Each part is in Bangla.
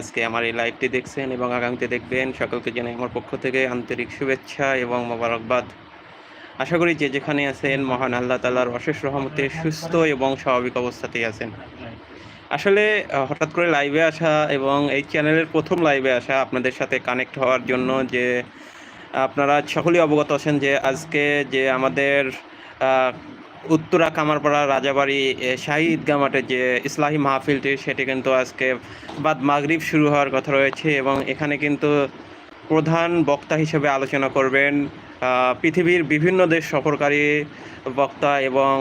আজকে আমার এই লাইভটি দেখছেন এবং আগামীতে দেখবেন সকলকে জানাই আমার পক্ষ থেকে আন্তরিক শুভেচ্ছা এবং মোবারকবাদ। আশা করি যে যেখানে আছেন, মহান আল্লাহ তালার অশেষ রহমতে সুস্থ এবং স্বাভাবিক অবস্থাতেই আছেন। আসলে হঠাৎ করে লাইভে আসা এবং এই চ্যানেলের প্রথম লাইভে আসা আপনাদের সাথে কানেক্ট হওয়ার জন্য যে আপনারা সকলেই অবগত আছেন যে আজকে যে আমাদের উত্তরা কামারপাড়া রাজাবাড়ি শাহী ঈদগাহ মাঠে যে ইসলাহী মাহফিলটি, সেটি কিন্তু আজকে বাদ মাগরিব শুরু হওয়ার কথা রয়েছে এবং এখানে কিন্তু প্রধান বক্তা হিসেবে আলোচনা করবেন পৃথিবীর বিভিন্ন দেশ সফরকারী বক্তা এবং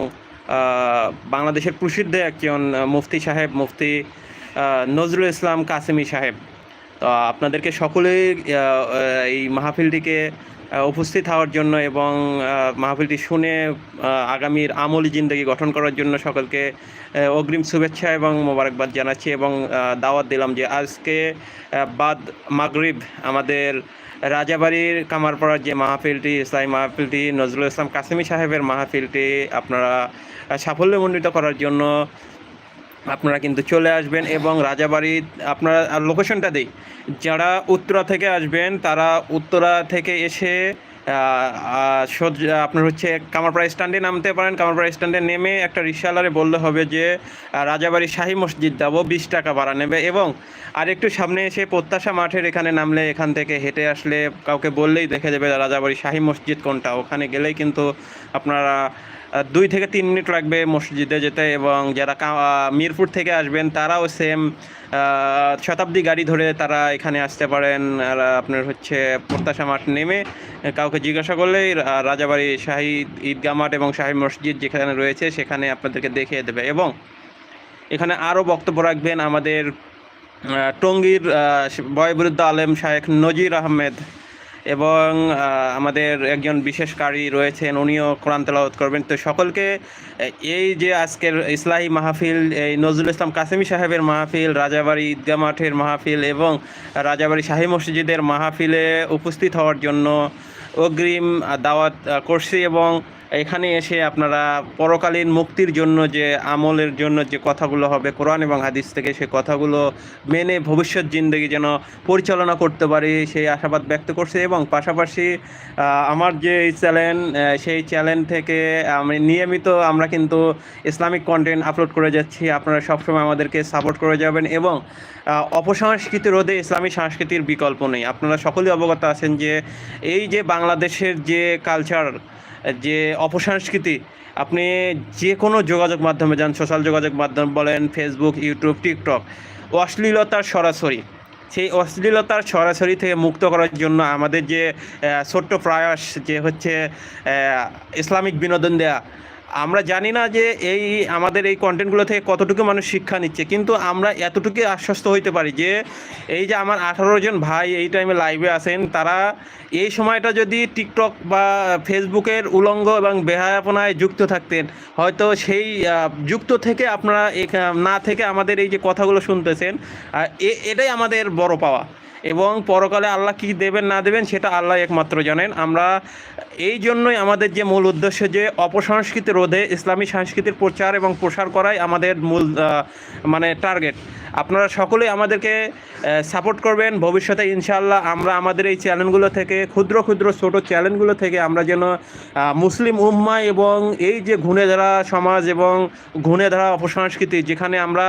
বাংলাদেশের প্রসিদ্ধ একজন মুফতি সাহেব, মুফতি নজরুল ইসলাম কাসেমি সাহেব। তো আপনাদেরকে সকলেই এই মাহফিলটিকে উপস্থিত হওয়ার জন্য এবং মাহফিলটি শুনে আগামীর আমলি জিন্দগি গঠন করার জন্য সকলকে অগ্রিম শুভেচ্ছা এবং মোবারকবাদ জানাচ্ছি এবং দাওয়াত দিলাম যে আজকে বাদ মাগরিব আমাদের রাজাবাড়ির কামারপাড়ার যে মাহফিলটি ইসলামী মাহফিলটি, নজরুল ইসলাম কাসিমি সাহেবের মাহফিলটি আপনারা সাফল্যমণ্ডিত করার জন্য আপনারা কিন্তু চলে আসবেন এবং রাজাবাড়ি, আপনারা লোকেশনটা দিই। যারা উত্তরা থেকে আসবেন, তারা উত্তরা থেকে এসে আপনার হচ্ছে কামারপাড়া স্ট্যান্ডে নামতে পারেন। কামারপাড়া স্ট্যান্ডে নেমে একটা রিক্সাওয়ালারে বললে হবে যে রাজাবাড়ি শাহী মসজিদ যাব, বিশ টাকা ভাড়া নেবে এবং আর একটু সামনে এসে প্রত্যাশা মাঠের এখানে নামলে, এখান থেকে হেঁটে আসলে কাউকে বললেই দেখে যাবে রাজাবাড়ি শাহী মসজিদ কোনটা? ওখানে গেলেই কিন্তু আপনারা দুই থেকে তিন মিনিট লাগবে মসজিদে যেতে এবং যারা মিরপুর থেকে আসবেন তারাও সেম শতাব্দী গাড়ি ধরে তারা এখানে আসতে পারেন। আপনার হচ্ছে প্রত্যাশা মাঠ নেমে কাউকে জিজ্ঞাসা করলেই রাজাবাড়ি শাহী ঈদগাহ মাঠ এবং শাহী মসজিদ যেখানে রয়েছে সেখানে আপনাদেরকে দেখিয়ে দেবে। এবং এখানে আরও বক্তব্য রাখবেন আমাদের টঙ্গীর বয়বৃদ্ধ আলেম শায়েখ নজির আহমেদ। এবং আমাদের একজন বিশেষকারী রয়েছেন, উনিও কোরআন তেলাওয়াত করবেন। তো সকলকে এই যে আজকের ইসলাহী মাহফিল, এই নজরুল ইসলাম কাসেমি সাহেবের মাহফিল, রাজাবাড়ি ঈদগা মাঠের মাহফিল এবং রাজাবাড়ি শাহী মসজিদের মাহফিলে উপস্থিত হওয়ার জন্য অগ্রিম দাওয়াত করছি এবং এখানে এসে আপনারা পরকালীন মুক্তির জন্য যে আমলের জন্য যে কথাগুলো হবে কোরআন এবং হাদিস থেকে সে কথাগুলো মেনে ভবিষ্যৎ জিন্দগি যেন পরিচালনা করতে পারি, সেই আশাবাদ ব্যক্ত করছে এবং পাশাপাশি আমার যে চ্যানেল সেই চ্যানেল থেকে আমি নিয়মিত আমরা কিন্তু ইসলামিক কন্টেন্ট আপলোড করে যাচ্ছি। আপনারা সবসময় আমাদেরকে সাপোর্ট করে যাবেন এবং অপসংস্কৃতি রোধে ইসলামী সংস্কৃতির বিকল্প নেই। আপনারা সকলেই অবগত আছেন যে এই যে বাংলাদেশের যে কালচার যে অপসংস্কৃতি, আপনি যে কোনো যোগাযোগ মাধ্যমে যান, সোশ্যাল যোগাযোগ মাধ্যম বলেন ফেসবুক ইউটিউব টিকটক অশ্লীলতার সরাসরি। সেই অশ্লীলতার সরাসরি থেকে মুক্ত করার জন্য আমাদের যে ছোট্ট প্রয়াস যে হচ্ছে ইসলামিক বিনোদন দেয়া আমরা জানি না যে এই আমাদের এই কন্টেন্টগুলো থেকে কতটুকু মানুষ শিক্ষা নিচ্ছে, কিন্তু আমরা এতটুকু আশ্বস্ত হইতে পারি যে এই যে আমার আঠারো জন ভাই এই টাইমে লাইভে আছেন, তারা এই সময়টা যদি টিকটক বা ফেসবুকের উলঙ্গ এবং বেহায়াপনায় যুক্ত থাকতেন, হয়তো সেই যুক্ত থেকে আপনারা না থেকে আমাদের এই যে কথাগুলো শুনতেছেন এটাই আমাদের বড় পাওয়া। এবং পরকালে আল্লাহ কি দেবেন, না দেবেন, সেটা আল্লাহ একমাত্র জানেন। আমরা এই জন্যই আমাদের যে মূল উদ্দেশ্য যে অপসংস্কৃতি রোধে ইসলামী সংস্কৃতির প্রচার এবং প্রসার করাই আমাদের মূল মানে টার্গেট আপনারা সকলেই আমাদেরকে সাপোর্ট করবেন। ভবিষ্যতে ইনশাল্লাহ আমরা আমাদের এই চ্যানেলগুলো থেকে, ক্ষুদ্র ক্ষুদ্র ছোট চ্যানেলগুলো থেকে আমরা যেন মুসলিম উম্মা এবং এই যে ঘুণে ধরা সমাজ এবং ঘুণে ধরা অপসংস্কৃতি, যেখানে আমরা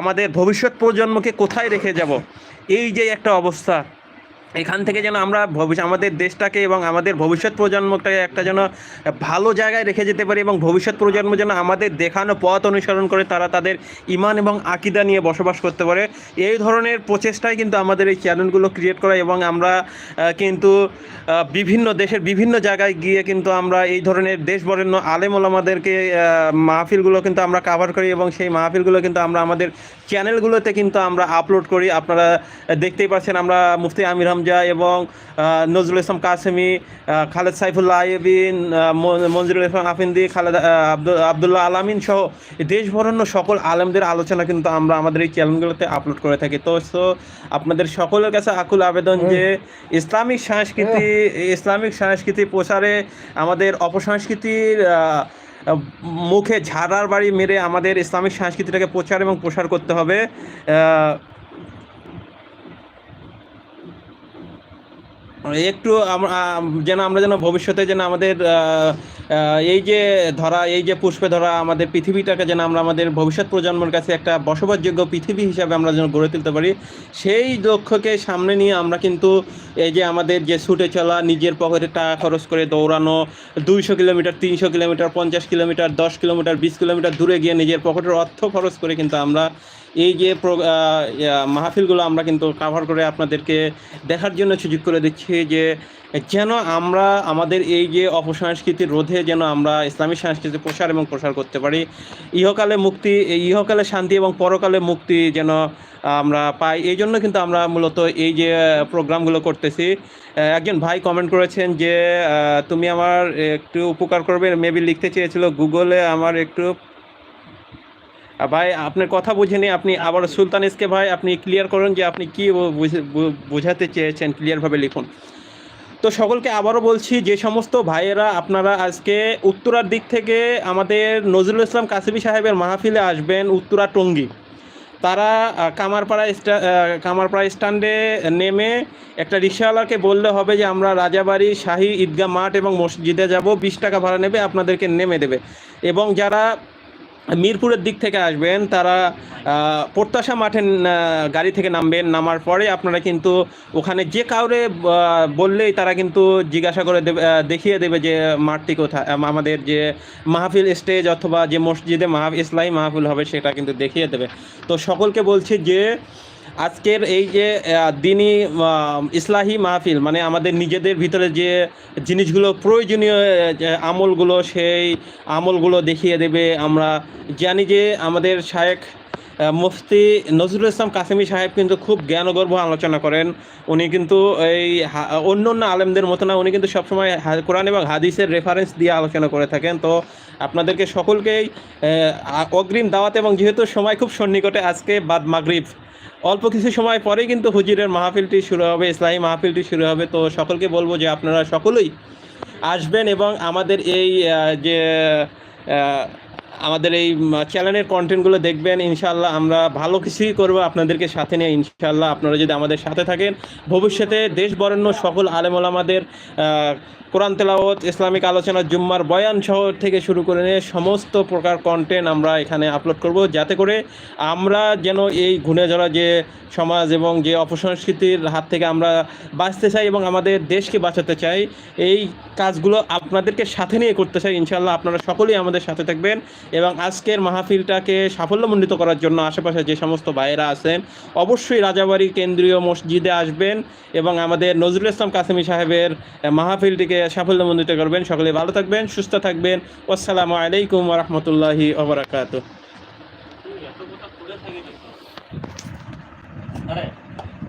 আমাদের ভবিষ্যৎ প্রজন্মকে কোথায় রেখে যাব, এই যে একটা অবস্থা। এখান থেকে যেন আমরা ভবিষ্যৎ আমাদের দেশটাকে এবং আমাদের ভবিষ্যৎ প্রজন্মটাকে একটা যেন ভালো জায়গায় রেখে যেতে পারি এবং ভবিষ্যৎ প্রজন্ম যেন আমাদের দেখানো পথ অনুসরণ করে তারা তাদের ইমান এবং আকিদা নিয়ে বসবাস করতে পারে। এই ধরনের প্রচেষ্টাই কিন্তু আমাদের এই চ্যানেলগুলো ক্রিয়েট করা এবং আমরা কিন্তু বিভিন্ন দেশের বিভিন্ন জায়গায় গিয়ে কিন্তু আমরা এই ধরনের দেশ বরেণ্য আলেম ওলামাদেরকে আহ, মাহফিলগুলো কিন্তু আমরা কাভার করি এবং সেই মাহফিলগুলো কিন্তু আমরা আমাদের চ্যানেলগুলোতে কিন্তু আমরা আপলোড করি। আপনারা দেখতেই পাচ্ছেন আমরা মুফতি আমির হামজা এবং নজরুল ইসলাম কাসেমি খালেদ সাইফুল্লাহ আইবিন আহ, মঞ্জুরুল ইসলাম আফিন্দি খালেদ আব্দুল আবদুল্লাহ আলামিন সহ দেশ বরণ্য সকল আলেমদের আলোচনা কিন্তু আমরা আমাদের এই চ্যানেলগুলোতে আপলোড করে থাকি। তো সো আপনাদের সকলের কাছে আকুল আবেদন যে ইসলামিক সংস্কৃতি ইসলামিক সংস্কৃতি প্রসারে আমাদের অপসংস্কৃতির মুখে ঝাড়ার বাড়ি মেরে আমাদের ইসলামিক সংস্কৃতিটাকে প্রচার এবং প্রসার করতে হবে। একটু যেন আমরা যেন ভবিষ্যতে যেন আমাদের এই যে ধরা, এই যে পুষ্পে ধরা আমাদের পৃথিবীটাকে যেন আমরা আমাদের ভবিষ্যৎ প্রজন্মের কাছে একটা বসবাসযোগ্য পৃথিবী হিসাবে আমরা যেন গড়ে তুলতে পারি, সেই লক্ষ্যকে সামনে নিয়ে আমরা কিন্তু এই যে আমাদের যে ছুটে চলা, নিজের পকেটে টাকা খরচ করে দৌড়ানো, দুইশো কিলোমিটার, তিনশো কিলোমিটার, পঞ্চাশ কিলোমিটার, দশ কিলোমিটার, বিশ কিলোমিটার দূরে গিয়ে নিজের পকেটের অর্থ খরচ করে কিন্তু আমরা এই যে মাহফিলগুলো আমরা কিন্তু কাভার করে আপনাদেরকে দেখার জন্য সুযোগ করে দিচ্ছি যে যেন আমরা আমাদের এই যে অপসংস্কৃতির রোধে যেন আমরা ইসলামী সংস্কৃতি প্রসার এবং প্রসার করতে পারি। ইহকালে মুক্তি ইহকালে শান্তি এবং পরকালে মুক্তি যেন আমরা পাই। এই জন্য কিন্তু আমরা মূলত এই যে প্রোগ্রামগুলো করতেছি। একজন ভাই কমেন্ট করেছেন যে তুমি আমার একটু উপকার করবে। মেবি লিখতে চেয়েছিল গুগলে আমার একটু ভাই, আপনার কথা বুঝিনি আপনি আবার সুলতান ইসকে ভাই, আপনি ক্লিয়ার করুন যে আপনি কি বোঝাতে চেয়েছেন ক্লিয়ারভাবে লিখুন। তো সকলকে আবারও বলছি, যে সমস্ত ভাইয়েরা, আপনারা আজকে উত্তরার দিক থেকে আমাদের নজরুল ইসলাম কাসিবি সাহেবের মাহফিলে আসবেন উত্তরা টঙ্গী। তারা কামারপাড়া কামারপাড়া স্ট্যান্ডে নেমে একটা রিক্সাওয়ালাকে বললে হবে যে, আমরা রাজাবাড়ি, শাহী ঈদগাহ মাঠ এবং মসজিদে যাব, বিশ টাকা ভাড়া নেবে, আপনাদেরকে নেমে দেবে। এবং যারা মিরপুরের দিক থেকে আসবেন, তারা প্রত্যাশা মাঠে গাড়ি থেকে নামবেন, নামার পরে আপনারা কিন্তু ওখানে যে কাউরে বললেই তারা কিন্তু জিজ্ঞাসা করে দেবে দেখিয়ে দেবে যে মাঠটি কোথায় আমাদের যে মাহফিল স্টেজ অথবা যে মসজিদে মাহ ইসলামী মাহফিল হবে সেটা কিন্তু দেখিয়ে দেবে। তো সকলকে বলছি যে আজকের এই যে দিনই ইসলাহি মাহফিল মানে আমাদের নিজেদের ভিতরে যে জিনিসগুলো প্রয়োজনীয় আমলগুলো, সেই আমলগুলো দেখিয়ে দেবে। আমরা জানি যে আমাদের শায়েখ মুফতি নজরুল ইসলাম কাসেমি সাহেব কিন্তু খুব জ্ঞানগর্ভ আলোচনা করেন। উনি কিন্তু এই অন্য অন্য আলেমদের মতো না, উনি কিন্তু সবসময় কোরআন এবং হাদিসের রেফারেন্স দিয়ে আলোচনা করে থাকেন। তো আপনাদেরকে সকলকেই অগ্রিম দাওয়াত এবং যেহেতু সময় খুব সন্নিকটে, আজকে বাদ মাগরিব। অল্প কিছু সময় পরেই কিন্তু হুজিরের মাহফিলটি শুরু হবে, ইসলামী মাহফিলটি শুরু হবে। তো সকলকে বলব যে আপনারা সকলেই আসবেন এবং আমাদের এই যে আমাদের এই চ্যানেলের কন্টেন্টগুলো দেখবেন ইনশাল্লাহ আমরা ভালো কিছুই করব আপনাদেরকে সাথে নিয়ে ইনশাল্লাহ আপনারা যদি আমাদের সাথে থাকেন, ভবিষ্যতে দেশ বরেণ্য সকল আলেমল আমাদের কোরআন তেলাওয়াত, ইসলামিক আলোচনা, জুম্মার বয়ান শহর থেকে শুরু করে নিয়ে সমস্ত প্রকার কন্টেন্ট আমরা এখানে আপলোড করব, যাতে করে আমরা যেন এই ঘুরে ধরা যে সমাজ এবং যে অপসংস্কৃতির হাত থেকে আমরা বাঁচতে চাই এবং আমাদের দেশকে বাঁচাতে চাই, এই কাজগুলো আপনাদেরকে সাথে নিয়ে করতে চাই ইনশাল্লাহ আপনারা সকলেই আমাদের সাথে থাকবেন। এবং আজকের মাহফিলটাকে সাফল্যমণ্ডিত করার জন্য আশেপাশে যে সমস্ত ভাইয়েরা আছেন, অবশ্যই রাজাবাড়ি কেন্দ্রীয় মসজিদে আসবেন এবং আমাদের নজরুল ইসলাম কাসেমি সাহেবের মাহফিলটিকে সাফল্যমণ্ডিত করবেন। সকলে ভালো থাকবেন, সুস্থ থাকবেন। আসসালামু আলাইকুম রহমতুল্লাহি ওবরাকাত আরে